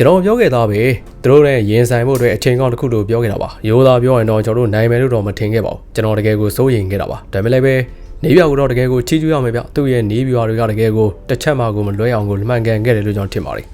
ကျွန်တော်ပြောခဲ့သားပဲသူတို့နဲ့ရင်ဆိုင်မှုအတွက်အချိန်ကောင်းတစ်ခုလို့ပြောခဲ့တာပါရိုးသားပြောရင်တော့ကျွန်တော်တို့နိုင်မယ်လို့တော့မထင်ခဲ့ပါဘူးကျွန်တော်တကယ်ကိုစိုးရိမ်ခဲ့တာပါဒါပေမဲ့လည်းပဲနေပြကတော့တကယ်ကိုချီးကျူးရမယ်ဗျသူ့ရဲ့နေပြတွေကတကယ်ကိုတစ်ချက်မှကိုမလွဲအောင်ကိုမှန်ကန်ခဲ့တယ်လို့ကျွန်တော်ထင်ပါတယ်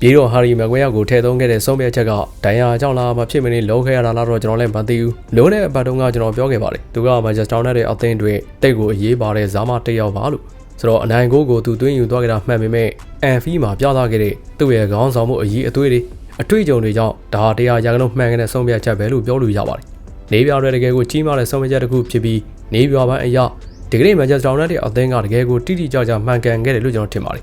ပြီးတော့ဟာရီမကွဲရောက်ကိုထည့်သွင်းခဲ့တဲ့ဆုံးဖြတ်ချက်ကဒိုင်ယာကြောင့်လားမဖြစ်မနေလုံးခဲ့ရတာလားတော့ကျွန်တော်လည်းမသိဘူးလုံးတဲ့အပတ်တုန်းကကျွန်တော်ပြောခဲ့ပါတယ်သူကမန်ချက်စတာနဲ့တဲ့အသင်းတွေတိတ်ကိုအရေးပါတဲ့ဇာမတစ်ယောက်ပါလို့ ဆိုတော့အနိုင်ကိုကိုသူသွင်းယူသွားကြတာမှန်ပေမဲ့အန်ဖီမှာပြသခဲ့တဲ့သူ့ရဲ့ခေါင်းဆောင်မှုအရေးအသွေးတွေအတွေ့အကြုံတွေကြောင့်ဒါတရားရာခိုင်နှုန်းမှန်ကန်တဲ့ဆုံးဖြတ်ချက်ပဲလို့ပြောလို့ရပါတယ်နေပြရဲတကယ်ကိုကြီးမားတဲ့ဆုံးဖြတ်ချက်တစ်ခုဖြစ်ပြီးနေပြပိုင်းအရာဒီကနေ့မန်ချက်စတာနဲ့တဲ့အသင်းကတကယ်ကိုတိတိကျကျမှန်ကန်ခဲ့တယ်လို့ကျွန်တော်ထင်ပါတယ်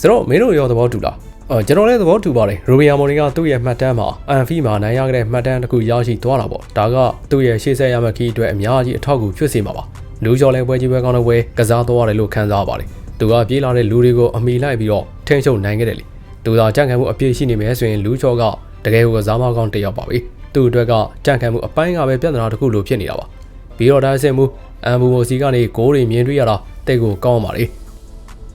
ဆိုတော့မင်းတို့ရောသဘောတူလားအော်ကျွန်တော်လည်းသဘောတူပါတယ်ရိုဘီယာမော်နီကသူ့ရဲ့မှတ်တမ်းမှာအန်ဖီမှာနိုင်ရခဲ့တဲ့မှတ်တမ်းတစ်ခုရရှိသွားတာပေါ့ဒါကသူ့ရဲ့ရှေ့ဆက်ရမယ့်ခီးအတွက်အများကြီးအထောက်အကူဖြစ်စေမှာပါ လူကျော်လဲပွဲကြီးပွဲကောင်းတဲ့ပွဲကစားသွားရတယ်လို့ခံစားပါတယ်သူကပြေးလာတဲ့လူတွေကိုအမိလိုက်ပြီးတော့ထိန်းချုပ်နိုင်ခဲ့တယ်လေသူသာကြံ့ခံမှုအပြည့်ရှိနေမယ်ဆိုရင်လူကျော်ကတကယ်ကိုကစားမကောင်းတစ်ယောက်ပါပဲသူ့အတွက်ကကြံ့ခံမှုအပိုင်းကပဲပြဿနာတစ်ခုလိုဖြစ်နေတာပါပြီးတော့ဒါဆင်မှုအမ်ဘူမိုစီကနေဂိုးတွေမြင်တွေ့ရတာတိတ်ကိုကောင်းပါလေ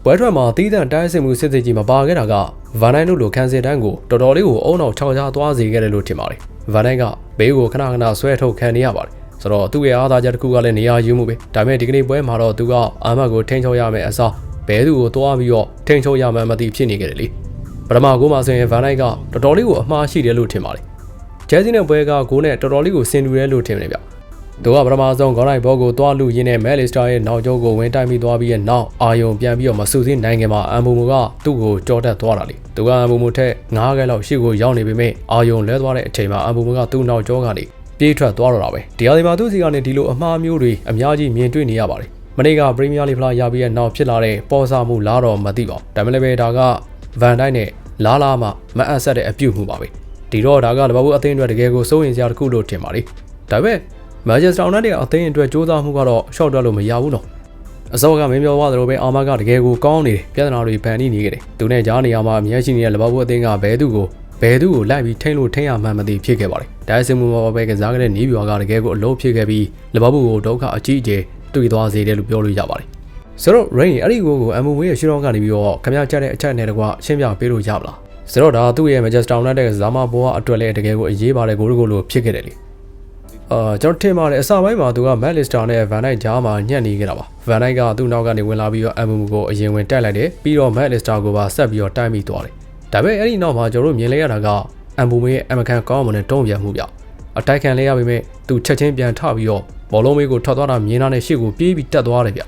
ပွဲထွက်မှာတီးတန့်တိုင်းဆင်မှုစစ်စစ်ကြီးမပါခဲ့တာကဗန်နိုင်းတို့လိုခန်းစစ်တန်းကိုတော်တော်လေးကိုအုံနောက်ခြောက်ချသွားစေခဲ့တယ်လို့ထင်ပါတယ်ဗန်နိုင်းကဘေးကိုခဏခဏဆွဲထုတ်ခံနေရပါတယ် ဆိုတော့သူ့ရဲ့အားသာချက်တစ်ခုကလည်းနေရာယူမှုပဲဒါပေမဲ့ဒီကနေ့ပွဲမှာတော့သူကအာမတ်ကိုထိန်းချုပ်ရမယ်အစားဘဲသူကိုတွားပြီးတော့ထိန်းချုပ်ရမှန်းမသိဖြစ်နေခဲ့တယ်လေပထမဂိုးမှာဆိုရင်ဗန်နိုက်ကတော်တော်လေးကိုအမှားရှိတယ်လို့ထင်ပါတယ်ဂျဲစီနဲ့ပွဲကဂိုးနဲ့တော်တော်လေးကိုဆင်တူတယ်လို့ထင်တယ်ဗျသူကပထမဆုံးဂေါ်လိုက်ဘောကိုတွားလူရင်းနဲ့မဲလီစတာရဲ့နောက်ကျောကိုဝင်တိုက်မိသွားပြီးရဲ့နောက်အာယုံပြန်ပြီးတော့မဆူစည်းနိုင်ခင်မှာအမ်ဘူမူကသူ့ကိုကြောတက်သွားတာလေသူကအမ်ဘူမူထက်9ခဲလောက်ရှေ့ကိုရောက်နေပေမဲ့အာယုံလဲသွားတဲ့အချိန်မှာအမ်ဘူမူကသူ့နောက်ကျောကနေ ပြေးထွက်သွားတော့တာပဲဒီဟာဒီမှာသူ့စီကနေဒီလိုအမှားမျိုးတွေအများကြီးမြင်တွေ့နေရပါတယ်မနေ့ကပရီးမီးယားလိဖလားရပြီးတဲ့နောက်ဖြစ်လာတဲ့ပေါ်စားမှုလားတော့မသိပါဘူးဒါမှလည်းပဲဒါကဗန်ဒိုက်နဲ့လာလာမှမအပ်ဆက်တဲ့အပြုတ်မှုပါပဲဒီတော့ဒါကလဘဘူးအသင်းအတွက်တကယ်ကိုစိုးရင်စရာတစ်ခုလို့ထင်ပါလေဒါပေမဲ့မန်ချက်စတာယူနိုက်တက်အသင်းအတွက်စူးစမ်းမှုကတော့ရှော့တွက်လို့မရဘူးနော်အစောကမင်းပြောသွားသလိုပဲအာမကတကယ်ကိုကောင်းနေတယ်ပြဿနာတွေဖန်တီးနေကြတယ်သူနဲ့ကြားနေရမှာအများရှိနေတဲ့လဘဘူးအသင်းကဘဲသူကို ဘယ်သူကိုလိုက်ပြီးထိန်းလို့ထိန်းရမှန်းမသိဖြစ်ခဲ့ပါတယ်။ဒါစင်မှုမှာပဲကစားခဲ့တဲ့နီးပြွာကတကယ်ကိုအလုံးဖြစ်ခဲ့ပြီးလဘဘူးကိုဒုက္ခအကြီးအကျယ်တွေ့သွားစေတယ်လို့ပြောလို့ရပါတယ်။ဆိုတော့ Rain အဲ့ဒီကိုကို MMW ရဲ့ရှုထောင့်ကနေပြီးတော့ခမရကြတဲ့အချက်နဲ့တကွရှင်းပြပေးလို့ရမလား။ဆိုတော့ဒါသူ့ရဲ့ Manchester United ဇာမဘောကအတွက်လည်းတကယ်ကိုအရေးပါတဲ့ဂိုးတကိုလို့ဖြစ်ခဲ့တယ်လေ။အာကျွန်တော်ထင်ပါတယ်အစပိုင်းမှာသူက Manchester နဲ့ Van Dijk ကြားမှာညှက်နေခဲ့တာပါ။ Van Dijk ကသူ့နောက်ကနေဝင်လာပြီးတော့ MMW ကိုအရင်ဝင်တိုက်လိုက်တယ်ပြီးတော့ Manchester ကိုပါဆက်ပြီးတော့တိုက်မိသွားတယ်။ ဒါပေမဲ့အဲ့ဒီနောက်မှာကျွန်တော်တို့မြင်လိုက်ရတာကအမ်ဘူမေရဲ့အမကန်ကောင်းမွန်တဲ့တုံးပြန်မှုပြအတိုက်ခံလေးရပေမဲ့သူချက်ချင်းပြန်ထပြီးတော့ဘောလုံးမေးကိုထွက်သွားတာမြင်တာနဲ့ရှေ့ကိုပြေးပြီးတက်သွားတယ်ဗျ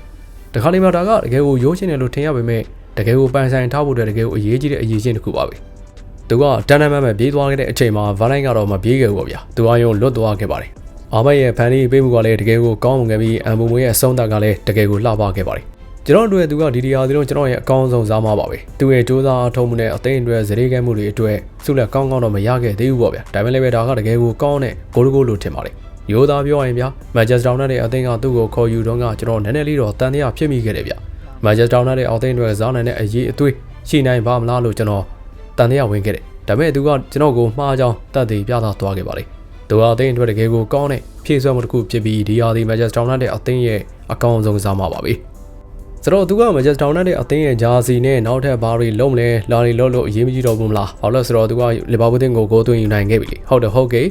တခါလေးမှဒါကတကယ်ကိုရိုးချင်းတယ်လို့ထင်ရပေမဲ့တကယ်ကိုပန်ဆိုင်ထားဖို့အတွက်တကယ်ကိုအရေးကြီးတဲ့အရေးချင်းတစ်ခုပါပဲသူကတန်တန်မန်မပြေးသွားခဲ့တဲ့အချိန်မှာဗာလိုင်းကတော့မပြေးခဲ့ဘူးဗျာသူအယုံလွတ်သွားခဲ့ပါတယ်အာမရဲ့ဖန်လေးပေးမှုကလည်းတကယ်ကိုကောင်းမွန်ခဲ့ပြီးအမ်ဘူမေရဲ့အဆုံးသတ်ကလည်းတကယ်ကိုလှပခဲ့ပါတယ် ကျွန်တော်တို့သူကဒီဒီယာဒီလုံးကျွန်တော်ရဲ့အကောင်းဆုံးစားမပါပဲသူရဲ့စူးစမ်းအထောက်မှုနဲ့အသိဉာဏ်တွေဇရေခဲမှုတွေအတွက်ဆုလက်ကောင်းကောင်းတော့မရခဲ့သေးဘူးပေါ့ဗျာဒါပေမဲ့လည်းပဲဒါကတကယ်ကိုကောင်းတဲ့ဂိုးဂိုးလို့ထင်ပါတယ်ရိုးသားပြောရင်ဗျာမန်ချက်စတာနဲ့အသင်းကသူ့ကိုခေါ်ယူတော့ကကျွန်တော်နည်းနည်းလေးတော့တန်တရားဖြစ်မိခဲ့တယ်ဗျာမန်ချက်စတာနဲ့အသင်းတွေဇာနိုင်တဲ့အရေးအသွေးရှိနိုင်ပါမလားလို့ကျွန်တော်တန်တရားဝင်ခဲ့တယ်ဒါပေမဲ့သူကကျွန်တော်ကိုမှားကြောင်းတတ်သိပြသသွားခဲ့ပါလေသူကအသင်းအတွက်တကယ်ကိုကောင်းတဲ့ဖြည့်ဆွဲမှုတစ်ခုဖြစ်ပြီးဒီဟာဒီမန်ချက်စတာနဲ့အသင်းရဲ့အကောင်းဆုံးစားမှာပါပဲ ဆိုတော့သူကမန်ချက်စတာနဲ့တဲ့အသင်းရဲ့ဂျာစီနဲ့နောက်ထပ်ဘာတွေလုံးမလဲလာနေလို့လို့အရေးမကြီးတော့ဘူးမလားဘာလို့လဲဆိုတော့သူကလီဗာပူးအသင်းကိုဂိုးသွင်းယူနိုင်ခဲ့ပြီလေဟုတ်တယ်ဟုတ်ကဲ့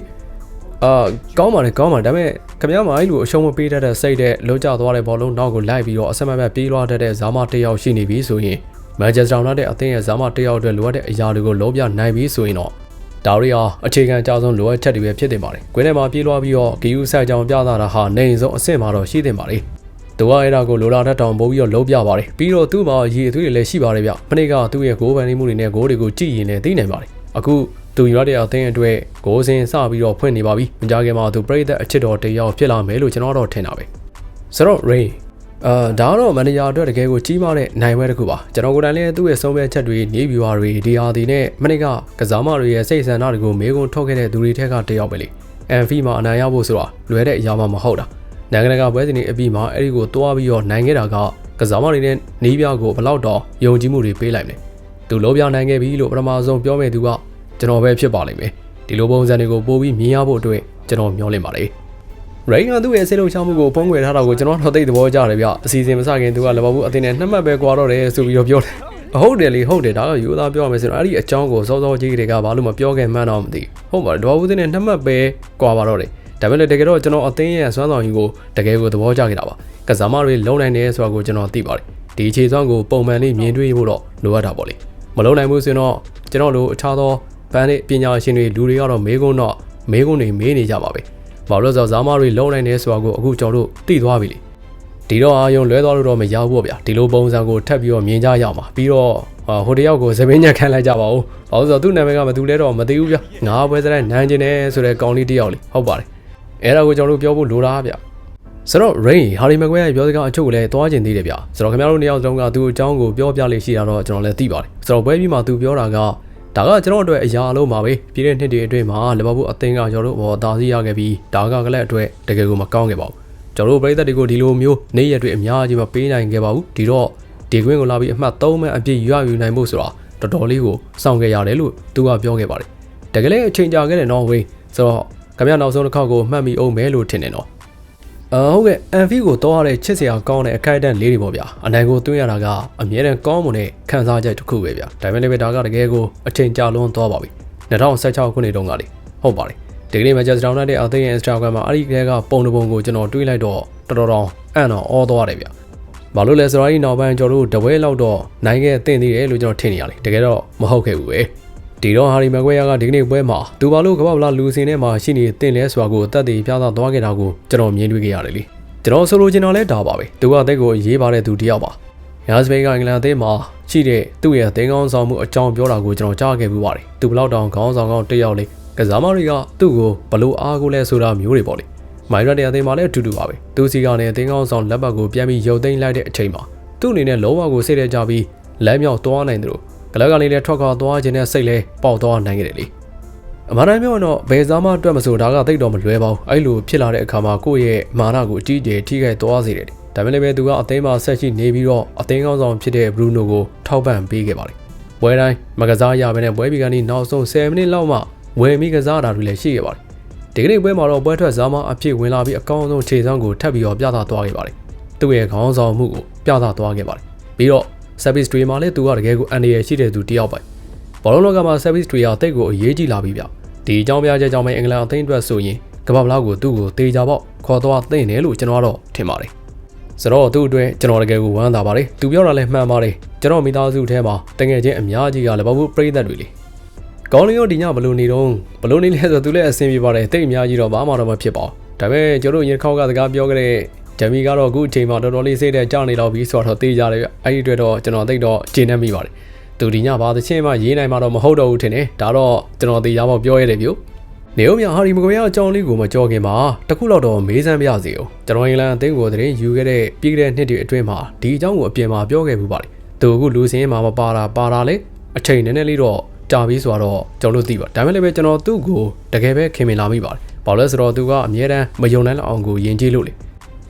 အာကောင်းပါလေကောင်းပါဒါပေမဲ့ခင်ဗျားမအဲ့လိုအရှုံးမပေးတတ်တဲ့စိတ်တဲ့လုံးကျသွားတဲ့ဘောလုံးနောက်ကိုလိုက်ပြီးတော့အဆက်မပြတ်ပြေးလွှားတတ်တဲ့ဇာမတစ်ယောက်ရှိနေပြီဆိုရင်မန်ချက်စတာနဲ့တဲ့အသင်းရဲ့ဇာမတစ်ယောက်အတွက်လိုအပ်တဲ့အရာတွေကိုလုံးပြနိုင်ပြီဆိုရင်တော့ဒါရီဟာအခြေခံအကြဆုံးလိုအပ်ချက်တွေပဲဖြစ်တင်ပါတယ်။ကွင်းထဲမှာပြေးလွှားပြီးတော့ဂီယူဆိုင်ကြောင်ပြသတာဟာနေအိမ်ဆုံးအဆင့်မှာတော့ရှိတင်ပါလေ။ သူကအဲ့ဒါကိုလိုလာတတ်တောင်ပို့ပြီးတော့လုံးပြပါတယ်။ပြီးတော့သူ့မှာရည်အသွေးတွေလည်းရှိပါတယ်ဗျ။မနေ့ကသူ့ရဲ့ဂိုးပန်နေမှုတွေနဲ့ဂိုးတွေကိုကြည့်ရင်လည်းသိနိုင်ပါတယ်။အခုသူရတဲ့အသင်းအတွက်ဂိုးစင်စပြီးတော့ဖွင့်နေပါပြီ။မကြခင်မှာသူပြိသက်အချစ်တော်တယောက်ဖြစ်လာမယ်လို့ကျွန်တော်တော့ထင်တာပဲ။ဆိုတော့ Ray အာဒါကတော့မန်နေဂျာအတွက်တကယ်ကိုကြီးမားတဲ့နိုင်ဝဲတစ်ခုပါကျွန်တော်ကိုယ်တိုင်လည်းသူ့ရဲ့ဆုံးဖြတ်ချက်တွေနေဗျူဟာတွေဒီဟာဒီနဲ့မနေ့ကကစားမတွေရဲ့စိတ်ဆန္ဒတွေကိုမေးခွန်းထုတ်ခဲ့တဲ့သူတွေထက်ကတယောက်ပဲလေအန်ဖီမှာအနိုင်ရဖို့ဆိုတာလွယ်တဲ့အရာမှမဟုတ်တာ နိုင်ငံတကာပွဲစဉ်တွေအပြီးမှာအဲ့ဒီကိုတွားပြီးတော့နိုင်ခဲ့တာကကစားမတွေနဲ့နေပြကိုဘလောက်တော့ယုံကြည်မှုတွေပေးလိုက်မလဲသူလုံးပြနိုင်ခဲ့ပြီလို့ပထမဆုံးပြောမဲ့သူကကျွန်တော်ပဲဖြစ်ပါလိမ့်မယ်ဒီလိုပုံစံတွေကိုပို့ပြီးမြင်ရဖို့အတွက်ကျွန်တော်မျှော်လင့်ပါတယ်ရိန်ကသူ့ရဲ့စိတ်လုံချမှုကိုဖုံးကွယ်ထားတာကိုကျွန်တော်တော့သိသဘောကျတယ်ဗျအစီအစဉ်မစခင်သူကလဘဘူးအတင်းနဲ့နှစ်မှတ်ပဲကွာတော့တယ်ဆိုပြီးတော့ပြောတယ်ဟုတ်တယ်လေဟုတ်တယ်ဒါကယူသားပြောရမယ်ဆိုတော့အဲ့ဒီအကြောင်းကိုစောစောကြီးတွေကဘာလို့မပြောခဲ့မှန်းတော့မသိဘူးဟုတ်ပါဒေါ်ဦးသိန်းနဲ့နှစ်မှတ်ပဲကွာပါတော့တယ် ဒါပေမဲ့လည်းတကယ်တော့ကျွန်တော်အသင်းရဲ့စွမ်းဆောင်ရည်ကိုတကယ်ကိုသဘောကျခဲ့တာပါကစားမတွေလုံနိုင်တယ်ဆိုတာကိုကျွန်တော်သိပါတယ်ဒီအခြေစွမ်းကိုပုံမှန်လေးမြင်တွေ့ဖို့တော့လိုအပ်တာပေါ့လေမလုံနိုင်ဘူးဆိုရင်တော့ကျွန်တော်တို့အခြားသောဘန်းနဲ့ပညာရှင်တွေလူတွေကတော့မေးခွန်းတော့မေးခွန်းတွေမေးနေကြပါပဲဘာလို့လဲဆိုတော့ဇာမတွေလုံနိုင်တယ်ဆိုတာကိုအခုကျွန်တော်တို့သိသွားပြီလေဒီတော့အာယုံလွဲသွားလို့တော့မရဘူးပေါ့ဗျာဒီလိုပုံစံကိုထပ်ပြီးတော့မြင်ကြရမှာပြီးတော့ဟာဟိုတယောက်ကိုသပင်းညက်ခံလိုက်ကြပါဦးဘာလို့ဆိုတော့သူ့နာမည်ကမသူလဲတော့မသိဘူးဗျာငါပွဲစတဲ့နန်းကျင်တယ်ဆိုတဲ့ကောင်းလေးတယောက်လေးဟုတ်ပါတယ် အဲ့ဒါကိုကျွန်တော်တို့ပြောဖို့လိုတာဗျာဆိုတော့ Rain ဟာရီမကွဲရဲ့ပြောစကားအချို့ကိုလည်းတွားကျင်သေးတယ်ဗျာဆိုတော့ခင်ဗျားတို့နှစ်ယောက်လုံးကသူ့အကြောင်းကိုပြောပြလေးရှိတာတော့ကျွန်တော်လည်းသိပါတယ်ဆိုတော့ပွဲပြီးမှသူပြောတာကဒါကကျွန်တော်တို့အတွက်အရာအလုံးပါပဲပြည်တဲ့နှစ်တွေအတွင်းမှာလီဗာပူးအသင်းကကျွန်တော်တို့ဘော်တာစီရခဲ့ပြီးဒါကကလည်းအတွက်တကယ်ကိုမကောင်းခဲ့ပါဘူးကျွန်တော်တို့ပြည်သက်တွေကိုဒီလိုမျိုးနေရက်တွေအများကြီးမပေးနိုင်ခဲ့ပါဘူးဒီတော့ဒီကွင်းကိုလာပြီးအမှတ်3မဲ့အပြည့်ရယူနိုင်ဖို့ဆိုတာတော်တော်လေးကိုစောင့်ခဲ့ရတယ်လို့သူကပြောခဲ့ပါတယ်တကယ်လည်းအချိန်ကြာခဲ့တယ်နော်ဝေးဆိုတော့ ခမရနောက်ဆုံးတစ်ခေါက်ကိုမှတ်မိအောင်မဲလို့ထင်တယ်နော်အဟုတ်ကဲ့အန်ဖီကိုတော့ရတဲ့ချစ်စရာကောင်းတဲ့အခိုက်အတန့်လေးတွေပေါ့ဗျာအနိုင်ကိုသွင်းရတာကအမြဲတမ်းကောင်းမွန်တဲ့ခံစားချက်တစ်ခုပဲဗျာဒါပေမဲ့လည်းဒါကတကယ်ကိုအချိန်ကြာလွန်သွားပါပြီ2016ခုနှစ်တုန်းကလေဟုတ်ပါတယ်ဒီကနေ့ Manchester United အသင်းရဲ့ Instagram မှာအဲ့ဒီကလေးကပုံတစ်ပုံကိုကျွန်တော်တွေးလိုက်တော့တော်တော်တော်အံ့တော့အောသွားတယ်ဗျ။ဘာလို့လဲဆိုတော့ဒီနောက်ပိုင်းကျွန်တော်တို့တပွဲလောက်တော့နိုင်ခဲ့တင်သေးတယ်လို့ကျွန်တော်ထင်နေရတယ်။တကယ်တော့မဟုတ်ခဲ့ဘူးပဲ။ ဒီတော့ဟာရီမကွဲယာကဒီကနေ့ပွဲမှာသူဘာလို့ကမ္ဘာဗလာလူစင်ထဲမှာရှိနေတင်လဲဆိုတာကိုတတ်သိပြသသွားခဲ့တာကိုကျွန်တော်မြင်တွေ့ခဲ့ရတယ်လေ။ကျွန်တော်ဆိုလိုချင်တာလဲဒါပါပဲ။သူကတက်ကိုရေးပါတဲ့သူတယောက်ပါ။ရာစပိန်ကအင်္ဂလန်အသင်းမှာရှိတဲ့သူ့ရဲ့အသင်းကောင်းဆောင်မှုအကြောင်းပြောတာကိုကျွန်တော်ကြားခဲ့ပြီးပါတယ်။သူဘလောက်တောင်ခေါင်းဆောင်ကောင်းတစ်ယောက်လေးကစားမတွေကသူ့ကိုဘလို့အားကိုလဲဆိုတာမျိုးတွေပေါ့လေ။မိုင်ရတဲ့အသင်းမှာလည်းအတူတူပါပဲ။သူစီကနေအသင်းကောင်းဆောင်လက်ပတ်ကိုပြန်ပြီးရုပ်သိမ်းလိုက်တဲ့အချိန်မှာသူ့အနေနဲ့လုံးဝကိုစိတ်ထဲကြပြီးလမ်းမြောက်သွားနိုင်တယ်လို့ ကလပ်ကနေလည်းထွက်ခွာသွားခြင်းနဲ့စိတ်လဲပေါက်သွားနိုင်ခဲ့တယ်လေ။အမှန်တမ်းပြောရင်တော့ဘယ်စားမှအတွက်မဆိုဒါကသိတော့မလွဲပါဘူးအဲ့လိုဖြစ်လာတဲ့အခါမှာကိုယ့်ရဲ့မာနကိုအကြီးအကျယ်ထိခိုက်သွားစေတယ်ဒါပေမဲ့လည်းသူကအသင်းမှာဆက်ရှိနေပြီးတော့အသင်းကောင်းဆောင်ဖြစ်တဲ့ဘရူနိုကိုထောက်ပံ့ပေးခဲ့ပါတယ်ပွဲတိုင်းမကစားရဘဲနဲ့ပွဲပြီးကနေနောက်ဆုံး10မိနစ်လောက်မှဝယ်မိကစားတာတွေလည်းရှိခဲ့ပါတယ်ဒီကနေ့ပွဲမှာတော့ပွဲထွက်စားမအဖြစ်ဝင်လာပြီးအကောင်းဆုံးခြေစွမ်းကိုထပ်ပြီးတော့ပြသသွားခဲ့ပါတယ်သူ့ရဲ့ခေါင်းဆောင်မှုကိုပြသသွားခဲ့ပါတယ်ပြီးတော့ service တွေမှာလည်းသူကတကယ်ကိုအန်ဒီရရှိတဲ့သူတယောက်ပဲဘောလုံးလောကမှာ service တွေဟာတိတ်ကိုအရေးကြီးလာပြီဗျဒီအကြောင်းပြချက်ကြောင့်ပဲအင်္ဂလန်အသင်းအတွက်ဆိုရင်ကမ္ဘာဘလောက်ကိုသူ့ကိုတေချာပေါက်ခေါ်သွားသိနေတယ်လို့ကျွန်တော်ကတော့ထင်ပါတယ်ဆိုတော့သူ့အတွက်ကျွန်တော်တကယ်ကိုဝမ်းသာပါတယ်သူပြောတာလည်းမှန်ပါတယ်ကျွန်တော်မိသားစုထဲမှာတကယ်ချင်းအများကြီးကလည်းဘာဘူးပြိသက်တွေလေကောင်းလင်းရောဒီညဘလို့နေတော့ဘလို့နေလဲဆိုသူလည်းအဆင်ပြေပါတယ်တိတ်အများကြီးတော့ဘာမှတော့မဖြစ်ပါဘူးဒါပေမဲ့ကျွန်တော်ရင်ခေါက်ကစကားပြောခဲ့တဲ့ ဂျမီကတော့အခုအချိန်မှာတော်တော်လေးစိတ်ထဲကြောက်နေတော့ပြီးဆိုတော့တေးကြတယ်ဗျအဲ့ဒီအတွက်တော့ကျွန်တော်သိတော့ဂျင်းနေမိပါတယ်သူဒီညဘာသချင်းမှရေးနိုင်မှာတော့မဟုတ်တော့ဘူးထင်တယ်ဒါတော့ကျွန်တော်သိရပေါက်ပြောရတယ်ဗျနေဦးမြဟာဒီမကွေရအကြောင်းလေးကိုမကြောခင်မှာတခုလောက်တော့မေးစမ်းပြစီအောင်ကျွန်တော်အင်္ဂလန်အသင်းကိုသတင်းယူခဲ့တဲ့ပြီးခဲ့တဲ့နှစ်တွေအတွင်းမှာဒီအကြောင်းကိုအပြင်မှာပြောခဲ့မှုပါတယ်သူအခုလူစင်းမှာမပါတာပါတာလေအချိန်နည်းနည်းလေးတော့ကြာပြီးဆိုတော့ကျွန်တော်တို့သိပါဒါပေမဲ့လည်းပဲကျွန်တော်သူ့ကိုတကယ်ပဲခင်မင်လာမိပါတယ်ဘာလို့လဲဆိုတော့သူကအမြဲတမ်းမယုံနိုင်လောက်အောင်ကိုယဉ်ကျေးလို့လေ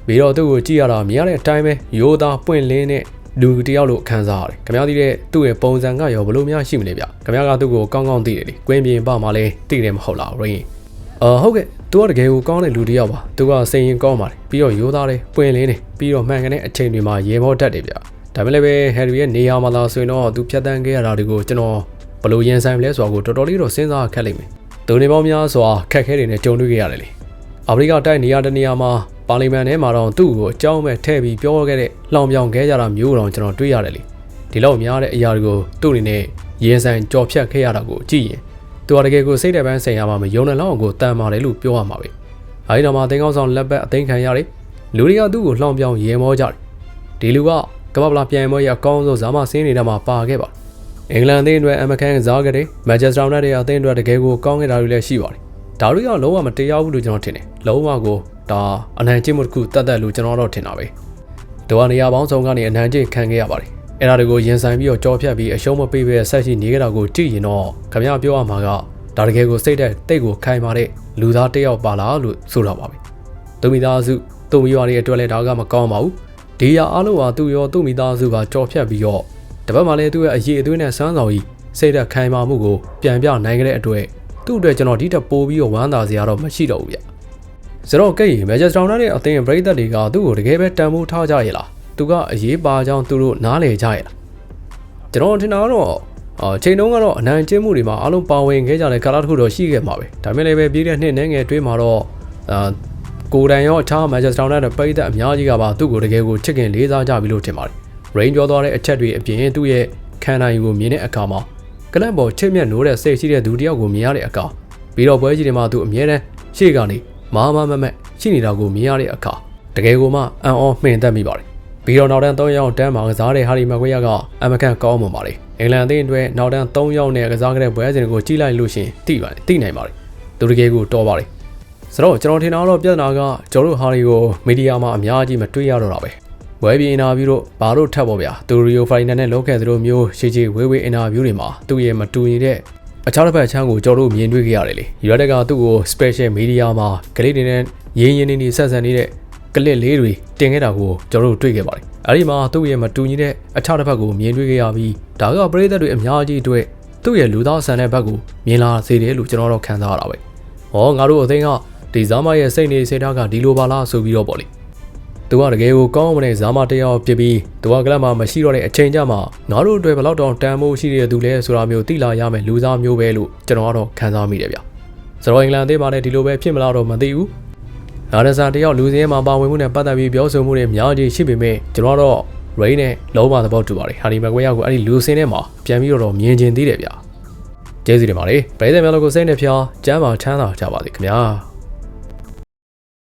ပြီးတော့သူ့ကိုကြည့်ရတာမြင်ရတဲ့အတိုင်းပဲရိုးသားပွင့်လင်းတဲ့လူတယောက်လို့ခံစားရတယ်။ခမရသည်တဲ့သူ့ရဲ့ပုံစံကရောဘလို့များရှိမလဲဗျ။ခမရကသူ့ကိုကောင်းကောင်းသိတယ်လေ။ကွင်းပြင်ပမှာလည်းသိတယ်မဟုတ်လားရင်း။အော်ဟုတ်ကဲ့။သူကတကယ်ကိုကောင်းတဲ့လူတယောက်ပါ။သူကစိန်ရင်ကောင်းပါတယ်။ပြီးတော့ရိုးသားတယ်ပွင့်လင်းတယ်။ပြီးတော့မှန်ကန်တဲ့အချိန်တွေမှာရေမောတတ်တယ်ဗျ။ဒါပေမဲ့လည်းပဲဟယ်ရီရဲ့နေရာမှာလာဆိုရင်တော့သူဖြတ်တန်းခဲ့ရတာတွေကိုကျွန်တော်ဘလို့ရင်ဆိုင်မလဲဆိုတာကိုတော်တော်လေးတော့စဉ်းစားခက်လိမ့်မယ်။ဒုနေပေါင်းများစွာခက်ခဲတွေနဲ့ကြုံတွေ့ခဲ့ရတယ်လေ။အာဖရိကတိုက်နေရာတနေရာမှာ ပါလီမန်ထဲမှာတော့သူ့ကိုအကြောင်းမဲ့ထည့်ပြီးပြောခဲ့တဲ့လောင်ပြောင်ခဲ့ကြတာမျိုးတော့ကျွန်တော်တွေ့ရတယ်လေဒီလောက်များတဲ့အရာတွေကိုသူ့အနေနဲ့ရင်ဆိုင်ကြော်ဖြတ်ခဲ့ရတာကိုကြည့်ရင်သူကတကယ်ကိုစိတ်တဲ့ပန်းဆိုင်ရမှာမယုံနဲ့လောက်အောင်ကိုတန်ပါတယ်လို့ပြောရမှာပဲအဲဒီတော့မှအသိကောင်းဆောင်လက်ပတ်အသိခံရတယ်လူတွေကသူ့ကိုလှောင်ပြောင်ရေမောကြတယ်ဒီလူကကမ္ဘာပလာပြန်မောရအကောင်းဆုံးဇာမစင်းနေတဲ့မှာပါခဲ့ပါအင်္ဂလန်အသင်းအတွက်အမကန်ကစားခဲ့တယ်မန်ချက်စတာယူနိုက်တက်အသင်းအတွက်တကယ်ကိုကောင်းခဲ့တာတွေလည်းရှိပါတယ်ဒါတွေကလုံးဝမတရားဘူးလို့ကျွန်တော်ထင်တယ်လုံးဝကို ဒါအနိုင်ကျင့်မှုတစ်ခုတတ်တတ်လို့ကျွန်တော်တော့ထင်တာပဲ။တို့ကနေရာပေါင်းစုံကနေအနိုင်ကျင့်ခံခဲ့ရပါတယ်။အဲ့ဒါတွေကိုရင်ဆိုင်ပြီးတော့ကြောဖြတ်ပြီးအရှုံးမပေးဘဲဆက်ရှိနေကြတာကိုကြည့်ရင်တော့ခမရပြောရမှာကဒါတကယ်ကိုစိတ်တဲ့တိတ်ကိုခိုင်မာတဲ့လူသားတစ်ယောက်ပါလားလို့ဆိုတာပါပဲ။သူမိသားစုသူမိရွာတွေအတွက်လည်းဒါကမကောင်းပါဘူး။ဒီရအားလုံးဟာသူ့ရောသူ့မိသားစုကကြောဖြတ်ပြီးတော့တပတ်မှလည်းသူ့ရဲ့အရေးအသွေးနဲ့စမ်းဆောင်ကြီးစိတ်သက်ခိုင်မာမှုကိုပြန်ပြနိုင်ခဲ့တဲ့အတွက်သူ့အတွက်ကျွန်တော်ဒီထက်ပိုပြီးတော့ဝမ်းသာစရာတော့မရှိတော့ဘူးဗျ။ ဆိုတော့ကဲ့မန်ချက်စတာယူနိုက်တက်အသင်းပရိသတ်တွေကသူ့ကိုတကယ်ပဲတန်ဖိုးထားကြရဲ့လားသူကအရေးပါကြောင်းသူတို့နားလည်ကြရဲ့လားကျွန်တော်ထင်တာကတော့အာချိန်တုန်းကတော့အနိုင်ကျင်းမှုတွေမှာအားလုံးပါဝင်ခဲ့ကြတဲ့ကာလတစ်ခုတော့ရှိခဲ့မှာပဲဒါပေမဲ့လည်းပဲပြည်တဲ့နှစ်နဲ့ငယ်အတွင်းမှာတော့အာကိုယ်တိုင်ရောအခြား Manchester United ပိတ်သက်အများကြီးကပါသူ့ကိုတကယ်ကိုချစ်ခင်လေးစားကြပြီလို့ထင်ပါတယ် rain ပြောသွားတဲ့အချက်တွေအပြင်သူ့ရဲ့ခံနိုင်ကိုမြင်တဲ့အခါမှာကလပ်ပေါ်ချစ်မြတ်နိုးတဲ့စိတ်ရှိတဲ့သူတယောက်ကိုမြင်ရတဲ့အခါပြီးတော့ပွဲကြီးတွေမှာသူအမြဲတမ်းရှေ့ကနေ မာမမမက်ရှိနေတာကိုမြင်ရတဲ့အခါတကယ်ကိုမှအံ့ဩမှင်သက်မိပါတယ်ပြီးတော့နောက်တန်း3ယောက်တန်းမှာကစားတဲ့ဟာရီမကွေးရကအမကန်ကောင်းမှပါလေအင်္ဂလန်အသင်းအတွက်နောက်တန်း3ယောက်နဲ့ကစားခဲ့တဲ့ပွဲစဉ်ကိုကြည့်လိုက်လို့ရှရင်သိပါတယ်သိနိုင်ပါတယ်သူတကယ်ကိုတော်ပါတယ်ဆိုတော့ကျွန်တော်ထင်တာတော့ပြဿနာကကျွန်တော်တို့ဟာရီကိုမီဒီယာမှာအများကြီးမတွေ့ရတော့တာပဲဝယ်ပြီးအင်တာဗျူးတို့ဘာလို့ထပ်ပေါ့ဗျာသူရီယိုဖိုင်နယ်နဲ့လောက်ခဲ့သလိုမျိုးရှေ့ချေဝေးဝေးအင်တာဗျူးတွေမှာသူ့ရဲ့မတူညီတဲ့ အခြားတစ်ဖက်ချမ်းကိုကျွန်တော်တို့မြင်တွေ့ခဲ့ရတယ်လေယူရတက်ကသူ့ကို special media မှာကလေးတွေနဲ့ရင်းရင်းနေနေဆက်ဆံနေတဲ့ကလစ်လေးတွေတင်ခဲ့တာကိုကျွန်တော်တို့တွေ့ခဲ့ပါတယ်အဲဒီမှာသူ့ရဲ့မတူညီတဲ့အခြားတစ်ဖက်ကိုမြင်တွေ့ခဲ့ရပြီးဒါကပရိသတ်တွေအများကြီးအတွက်သူ့ရဲ့လူသားဆန်တဲ့ဘက်ကိုမြင်လာစေတယ်လို့ကျွန်တော်တို့ခံစားရတာပဲဟောငါတို့အသိန်းကဒီဇာမရဲ့စိတ်နေစေတာကဒီလိုပါလားဆိုပြီးတော့ပေါ့လေ သူကတကယ်ကိုကောင်းမတဲ့ဇာမတစ်ယောက်ဖြစ်ပြီးသူကကလပ်မှာမရှိတော့တဲ့အချိန်ကြမှာငါတို့အတွက်ဘယ်လောက်တောင်တန်ဖိုးရှိတဲ့သူလဲဆိုတာမျိုးသိလာရမယ်လူသားမျိုးပဲလို့ကျွန်တော်ကတော့ခံစားမိတယ်ဗျဆိုတော့အင်္ဂလန်အသင်းမှာလည်းဒီလိုပဲဖြစ်မလားတော့မသိဘူးနာဒဆန်တယောက်လူစင်းမှာပါဝင်မှုနဲ့ပတ်သက်ပြီးပြောဆိုမှုတွေအများကြီးရှိပေမဲ့ကျွန်တော်ကတော့ Rain နဲ့လုံးဝသဘောတူပါတယ်ဟာဒီမကွေးရောက်ကိုအဲ့ဒီလူစင်းထဲမှာပြန်ပြီးတော့မြင်ကျင်သေးတယ်ဗျကျေးဇူးတင်ပါတယ်ပရိသတ်များတို့ကိုစိတ်နဲ့ဖျားကျမ်းပါချမ်းသာကြပါစေခင်ဗျာ